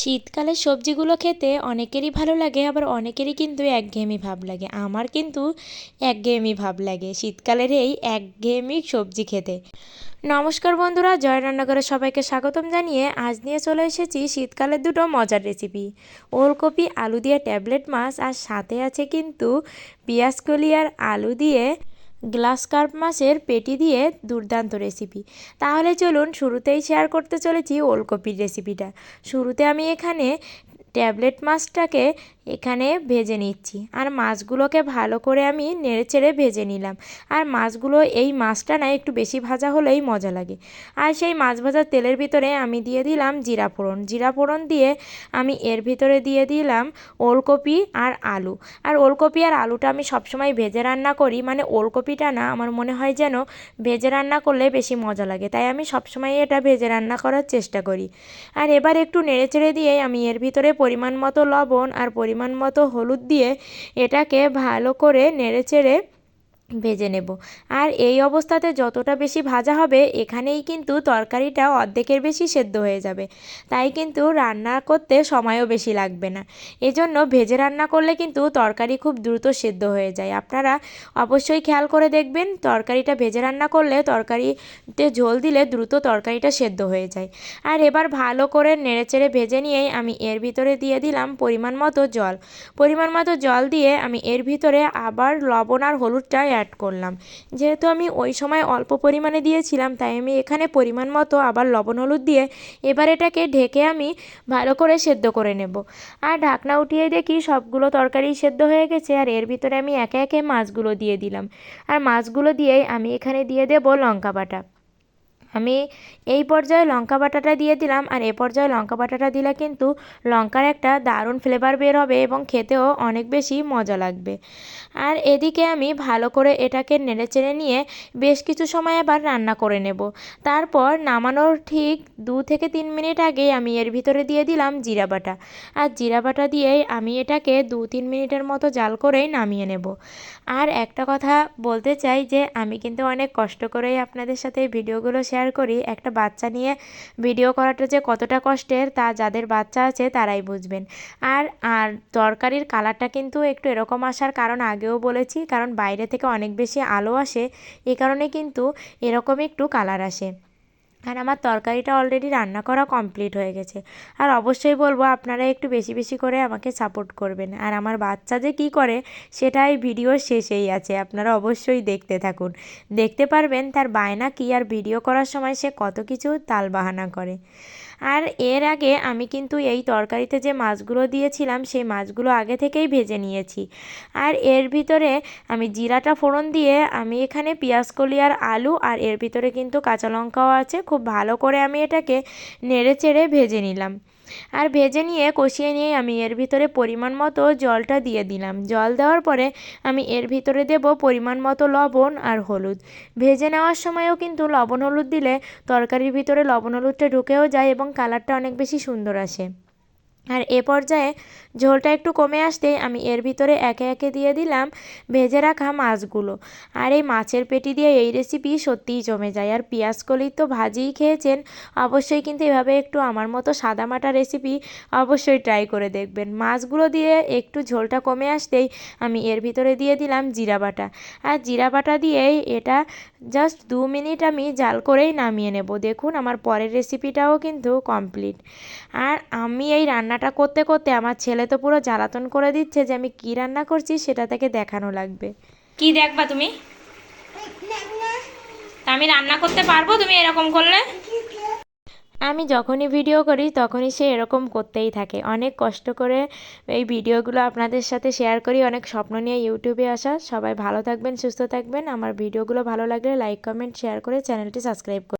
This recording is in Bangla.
শীতকালে সবজিগুলো খেতে অনেকেরই ভালো লাগে, আবার অনেকেরই কিন্তু একঘেয়েমি ভাব লাগে। আমার কিন্তু একঘেয়েমি ভাব লাগে শীতকালের এই একঘেয়েমি সবজি খেতে। নমস্কার বন্ধুরা, জয় রান্নাঘরে সবাইকে স্বাগতম জানিয়ে আজ নিয়ে চলে এসেছি শীতকালের দুটো মজার রেসিপি ওলকপি, আলু দিয়ে ট্যাবলেট মাছ, আর সাথে আছে কিন্তু কলি আর আলু দিয়ে গ্লাস কার্প মাছের পেটি দিয়ে দুর্দান্ত রেসিপি। তাহলে চলুন শুরুতেই শেয়ার করতে চলেছি ওলকপির রেসিপিটা। শুরুতে আমি এখানে ট্যাবলেট মাছটাকে এখানে ভেজে নিচ্ছি। আর মাছগুলোকে ভালো করে আমি নেড়েচেড়ে ভেজে নিলাম। আর মাছগুলো এই মাছটা না একটু বেশি ভাজা হলেই মজা লাগে। আর সেই মাছ ভাজার তেলের ভিতরে আমি দিয়ে দিলাম জিরা ফোড়ন। জিরা ফোড়ন দিয়ে আমি এর ভিতরে দিয়ে দিলাম ওলকপি আর আলু। আর ওলকপি আর আলুটা আমি সবসময় ভেজে রান্না করি। মানে ওলকপিটা না আমার মনে হয় যেন ভেজে রান্না করলে বেশি মজা লাগে। তাই আমি সবসময় এটা ভেজে রান্না করার চেষ্টা করি। আর এবার একটু নেড়েচেড়ে দিয়ে আমি এর ভিতরে পরিমাণ মতো লবণ আর পরিমাণ মতো হলুদ দিয়ে এটাকে ভালো করে নেড়েচেড়ে ভেজে নেব। আর এই অবস্থাতে যতটা বেশি ভাজা হবে, এখানেই কিন্তু তরকারিটা অর্ধেকের বেশি সেদ্ধ হয়ে যাবে। তাই কিন্তু রান্না করতে সময়ও বেশি লাগবে না। এজন্য ভেজে রান্না করলে কিন্তু তরকারি খুব দ্রুত সেদ্ধ হয়ে যায়। আপনারা অবশ্যই খেয়াল করে দেখবেন, তরকারিটা ভেজে রান্না করলে তরকারিতে ঝোল দিলে দ্রুত তরকারিটা সেদ্ধ হয়ে যায়। আর এবার ভালো করে নেড়েচেড়ে ভেজে নিয়েই আমি এর ভিতরে দিয়ে দিলাম পরিমাণ মতো জল। পরিমাণ মতো জল দিয়ে আমি এর ভিতরে আবার লবণ আর হলুদটা অ্যাড করলাম। যেহেতু আমি ওই সময় অল্প পরিমাণে দিয়েছিলাম, তাই আমি এখানে পরিমাণ মতো আবার লবণ, হলুদ দিয়ে এবার এটাকে ঢেকে আমি ভালো করে সেদ্ধ করে নেব। আর ঢাকনা উঠিয়ে দেখি সবগুলো তরকারি সেদ্ধ হয়ে গেছে, আর এর ভিতরে আমি একে একে মাছগুলো দিয়ে দিলাম। আর মাছগুলো দিয়েই আমি এখানে দিয়ে দেবো লঙ্কা বাটা। আমি এই পর্যায়ে লঙ্কা বাটাটা দিয়ে দিলাম আর এ পর্যায়ে লঙ্কা বাটাটা দিলে কিন্তু লঙ্কার একটা দারুণ ফ্লেভার বের হবে এবং খেতেও অনেক বেশি মজা লাগবে। আর এদিকে আমি ভালো করে এটাকে নেড়ে চেড়ে নিয়ে বেশ কিছু সময় আবার রান্না করে নেব। তারপর নামানোর ঠিক দু থেকে তিন মিনিট আগে আমি এর ভিতরে দিয়ে দিলাম জিরা বাটা। আর জিরা বাটা দিয়েই আমি এটাকে দু তিন মিনিটের মতো জাল করেই নামিয়ে নেব। আর একটা কথা বলতে চাই যে, আমি কিন্তু অনেক কষ্ট করেই আপনাদের সাথে ভিডিওগুলো শেয়ার করি, একটা বাচ্চা নিয়ে ভিডিও করাটা যে কতটা কষ্টের তা যাদের বাচ্চা আছে তারাই বুঝবেন। আর আর তরকারির কালারটা কিন্তু একটু এরকম আসার কারণ আগেও বলেছি, কারণ বাইরে থেকে অনেক বেশি আলো আসে, এ কারণে কিন্তু এরকম একটু কালার আসে। আর আমার তরকারিটা অলরেডি রান্না করা কমপ্লিট হয়ে গেছে। আর অবশ্যই বলব, আপনারা একটু বেশি বেশি করে আমাকে সাপোর্ট করবেন। আর আমার বাচ্চা যে কী করে, সেটাই ভিডিও শেষেই আছে। আপনারা অবশ্যই দেখতে থাকুন। দেখতে পারবেন তার বায়না কী আর ভিডিও করার সময় সে কত কিছু তালবাহানা করে। আর এর আগে আমি কিন্তু এই তরকারিতে যে মাছগুলো দিয়েছিলাম, সেই মাছগুলো আগে থেকেই ভেজে নিয়েছি। আর এর ভিতরে আমি জিরাটা ফোড়ন দিয়ে আমি এখানে পেঁয়াজ কলি আর আলু আর এর ভিতরে কিন্তু কাঁচা লঙ্কাও আছে। খুব ভালো করে আমি এটাকে নেড়ে চেড়ে ভেজে নিলাম। আর ভেজে নিয়ে কষিয়ে নিয়ে আমি এর ভিতরে পরিমাণ মতো জলটা দিয়ে দিলাম। জল দেওয়ার পরে আমি এর ভিতরে দেব পরিমাণ মতো লবণ আর হলুদ। ভেজে নেওয়ার সময়ও কিন্তু লবণ হলুদ দিলে তরকারির ভিতরে লবণ হলুদটা ঢুকেও যায় এবং কালারটা অনেক বেশি সুন্দর আসে। আর এ পর্যায়ে ঝোলটা একটু কমে আসতেই আমি এর ভিতরে একে একে দিয়ে দিলাম ভেজে রাখা মাছগুলো। আর এই মাছের পেটি দিয়ে এই রেসিপি সত্যিই জমে যায়। আর পেঁয়াজ কলি তো ভাজিই খেয়েছেন, অবশ্যই কিন্তু এভাবে একটু আমার মতো সাদামাটা রেসিপি অবশ্যই ট্রাই করে দেখবেন। মাছগুলো দিয়ে একটু ঝোলটা কমে আসতেই আমি এর ভিতরে দিয়ে দিলাম জিরা বাটা। আর জিরা বাটা দিয়েই এটা জাস্ট দু মিনিট আমি জাল করেই নামিয়ে নেব। দেখুন, আমার পরের রেসিপিটাও কিন্তু কমপ্লিট আর আমি এই রান্নাটা করতে করতে আমার ছেলে তো পুরো জ্বালাতন করে দিচ্ছে যে আমি কি রান্না করছি সেটা তাকে দেখানো লাগবে। কি দেখবা তুমি? আমি রান্না করতে পারব? তুমি এরকম করলে? আমি যখনই ভিডিও করি, তখনই সে এরকম করতেই থাকে। অনেক কষ্ট করে এই ভিডিওগুলো আপনাদের সাথে শেয়ার করি। অনেক স্বপ্ন নিয়ে ইউটিউবে আসা। সবাই ভালো থাকবেন, সুস্থ থাকবেন। আমার ভিডিওগুলো ভালো লাগলে লাইক কমেন্ট শেয়ার করে চ্যানেলটি সাবস্ক্রাইব